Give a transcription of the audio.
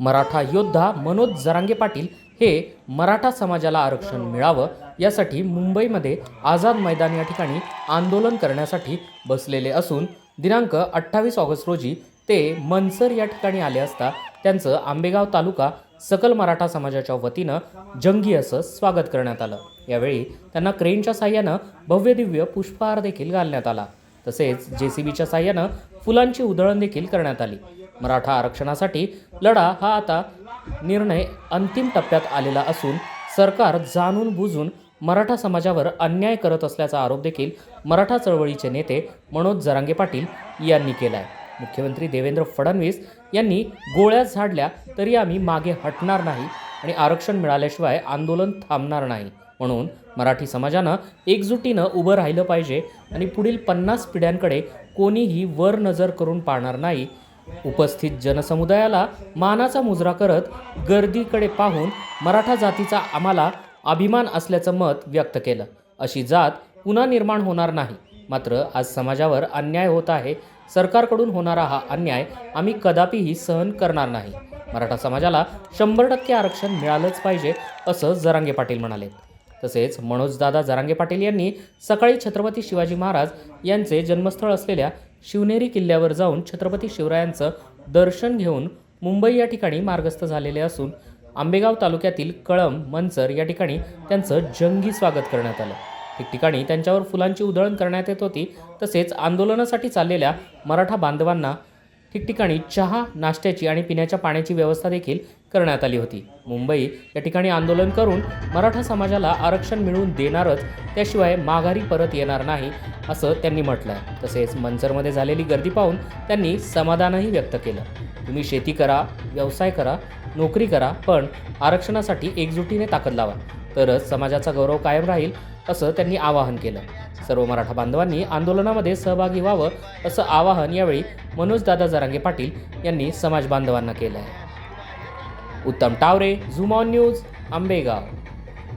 मराठा योद्धा मनोज जरांगे पाटील हे मराठा समाजाला आरक्षण मिळावं यासाठी मुंबईमध्ये आझाद मैदान या ठिकाणी आंदोलन करण्यासाठी बसलेले असून दिनांक अठ्ठावीस ऑगस्ट रोजी ते मनसर या ठिकाणी आले असता त्यांचं आंबेगाव तालुका सकल मराठा समाजाच्या वतीनं जंगी असं स्वागत करण्यात आलं. यावेळी त्यांना क्रेनच्या साह्यानं भव्यदिव्य पुष्पहार देखील घालण्यात आला. तसेच जे सी बीच्या साह्यानं फुलांची उधळण देखील करण्यात आली. मराठा आरक्षणासाठी लढा हा आता निर्णय अंतिम टप्प्यात आलेला असून सरकार जाणून बुजून मराठा समाजावर अन्याय करत असल्याचा आरोप देखील मराठा चळवळीचे नेते मनोज जरांगे पाटील यांनी केला आहे मुख्यमंत्री देवेंद्र फडणवीस यांनी गोळ्या झाडल्या तरी आम्ही मागे हटणार नाही आणि आरक्षण मिळाल्याशिवाय आंदोलन थांबणार नाही. म्हणून मराठी समाजानं एकजुटीनं उभं राहिलं पाहिजे आणि पुढील पन्नास पिढ्यांकडे कोणीही वर नजर करून पाहणार नाही उपस्थित जनसमुदायाला मानाचा मुजरा करत गर्दीकडे पाहून मराठा जातीचा आम्हाला अभिमान असल्याचं मत व्यक्त केलं. अशी जात पुन्हा निर्माण होणार नाही. मात्र आज समाजावर अन्याय होत आहे. सरकारकडून होणारा हा अन्याय आम्ही कदापिही सहन करणार नाही. मराठा समाजाला शंभर टक्के आरक्षण मिळालंच पाहिजे असं जरांगे पाटील म्हणाले. तसेच मनोजदादा जरांगे पाटील यांनी सकाळी छत्रपती शिवाजी महाराज यांचे जन्मस्थळ असलेल्या शिवनेरी किल्ल्यावर जाऊन छत्रपती शिवरायांचं दर्शन घेऊन मुंबई या ठिकाणी मार्गस्थ झालेले असून आंबेगाव तालुक्यातील कळम मनसर या ठिकाणी त्यांचं जंगी स्वागत करण्यात आलं. ठिकठिकाणी त्यांच्यावर फुलांची उधळण करण्यात येत होती. तसेच आंदोलनासाठी चाललेल्या मराठा बांधवांना ठिकठिकाणी चहा नाश्त्याची आणि पिण्याच्या पाण्याची व्यवस्था देखील करण्यात आली होती. मुंबई या ठिकाणी आंदोलन करून मराठा समाजाला आरक्षण मिळवून देणारच त्याशिवाय माघारी परत येणार नाही असं त्यांनी म्हटलं आहे तसेच मंचरमध्ये झालेली गर्दी पाहून त्यांनी समाधानही व्यक्त केलं. तुम्ही शेती करा व्यवसाय करा नोकरी करा पण आरक्षणासाठी एकजुटीने ताकद लावा. तरच समाजाचा गौरव कायम राहील असं त्यांनी आवाहन केलं. सर्व मराठा बांधवांनी आंदोलनामध्ये सहभागी व्हावं असं आवाहन यावेळी मनोजदादा जरांगे पाटील यांनी समाज बांधवांना केलं आहे उत्तम टावरे झुमॉन ऑन न्यूज आंबेगाव.